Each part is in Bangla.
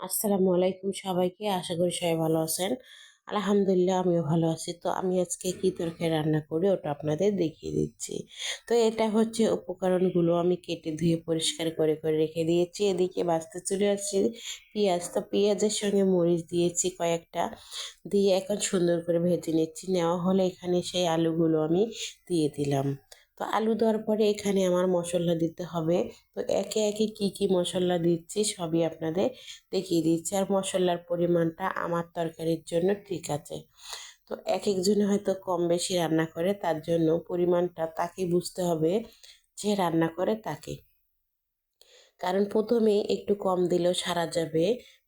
আসসালামু আলাইকুম সবাইকে, আশা করি সবাই ভালো আছেন। আলহামদুলিল্লাহ, আমিও ভালো আছি। তো আমি আজকে কী তরকারি রান্না করি ওটা আপনাদের দেখিয়ে দিচ্ছি। তো এটা হচ্ছে উপকরণগুলো আমি কেটে ধুয়ে পরিষ্কার করে করে রেখে দিয়েছি। এদিকে বাঁচতে চলে আসছি পেঁয়াজ। তো পেঁয়াজের সঙ্গে মরিচ দিয়েছি কয়েকটা। দিয়ে এখন সুন্দর করে ভেজে নিচ্ছি। নেওয়া হলে এখানে সেই আলুগুলো আমি দিয়ে দিলাম। তো আলু দেওয়ার পরে এখানে আমার মশলা দিতে হবে। তো একে একে কি কি মশলা দিচ্ছি সবই আপনাদের দেখিয়ে দিচ্ছি। আর মশলার পরিমাণটা আমার তরকারির জন্য ঠিক আছে। তো এক একজনে হয়তো কম বেশি রান্না করে, তার জন্য পরিমাণটা তাকে বুঝতে হবে যে রান্না করে তাকে। কারণ প্রথমেই একটু কম দিলেও সারা যাবে,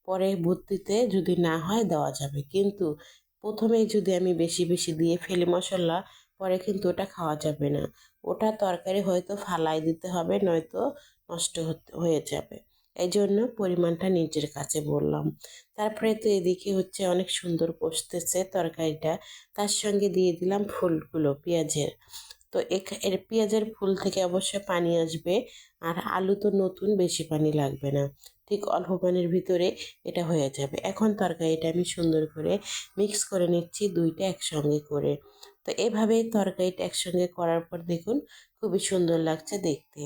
পরে ভর্তিতে যদি না হয় দেওয়া যাবে। কিন্তু প্রথমেই যদি আমি বেশি বেশি দিয়ে ফেলি মশলা পরে কিন্তু ওটা খাওয়া যাবে না। ওটা তরকারি হয়তো ফালাই দিতে হবে, নয়তো নষ্ট হয়ে যাবে। এই জন্য পরিমাণটা নিজের কাছে বললাম। তারপরে তো এদিকে হচ্ছে অনেক সুন্দর কষতেছে তরকারিটা। তার সঙ্গে দিয়ে দিলাম ফুলগুলো, পেঁয়াজের। তো এর পেঁয়াজের ফুল থেকে অবশ্যই পানি আসবে, আর আলু তো নতুন, বেশি পানি লাগবে না। ঠিক অল্প পানির ভিতরে এটা হয়ে যাবে। এখন তরকারিটা আমি সুন্দর করে মিক্স করে নিচ্ছি দুইটা একসঙ্গে করে। তো এভাবেই তরকারিটা একসঙ্গে করার পর দেখুন খুবই সুন্দর লাগছে দেখতে।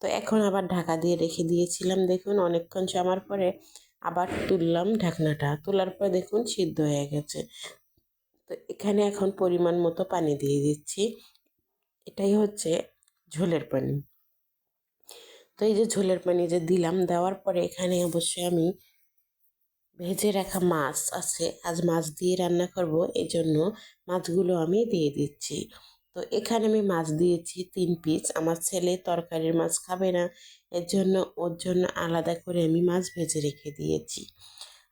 তো এখন আবার ঢাকা দিয়ে রেখে দিয়েছিলাম দেখুন, অনেকক্ষণ জামার পরে আবার তুললাম ঢাকনাটা। তোলার পর দেখুন সিদ্ধ হয়ে গেছে। তো এখানে এখন পরিমাণ মতো পানি দিয়ে দিচ্ছি। এটাই হচ্ছে ঝোলের পানি। তো এই যে ঝোলের পানি যে দিলাম, দেওয়ার পরে এখানে অবশ্যই আমি ভেজে রাখা মাছ আছে। আজ মাছ দিয়ে রান্না করব এই জন্য মাছগুলো আমি দিয়ে দিচ্ছি। তো এখানে আমি মাছ দিয়েছি তিন পিস আমার ছেলে তরকারির মাছ খাবে না এর জন্য ওর জন্য আলাদা করে আমি মাছ ভেজে রেখে দিয়েছি।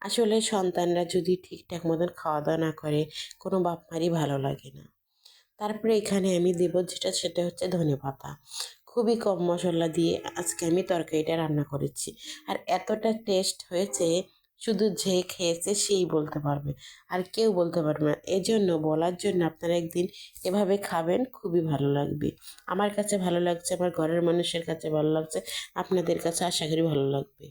আসলে সন্তানরা যদি ঠিকঠাক মতন খাওয়া দাওয়া না করে, কোনো বাপ মারই ভালো লাগে না। তারপরে এখানে আমি দেবো যেটা, সেটা হচ্ছে ধনে পাতা। খুবই কম মশলা দিয়ে আজকে আমি তরকারিটা রান্না করেছি। আর এতটা টেস্ট হয়েছে, শুধু যে খেয়েছে সেই বলতে পারবে। আর কেউ বলতে পারবে না। এজন্য, বলার জন্য আপনারা একদিন এভাবে খাবেন, খুবই ভালো লাগবে। আমার কাছে ভালো লাগছে, আমার ঘরের মানুষের কাছে ভালো লাগছে, আপনাদের কাছে আশা করি ভালো লাগবে।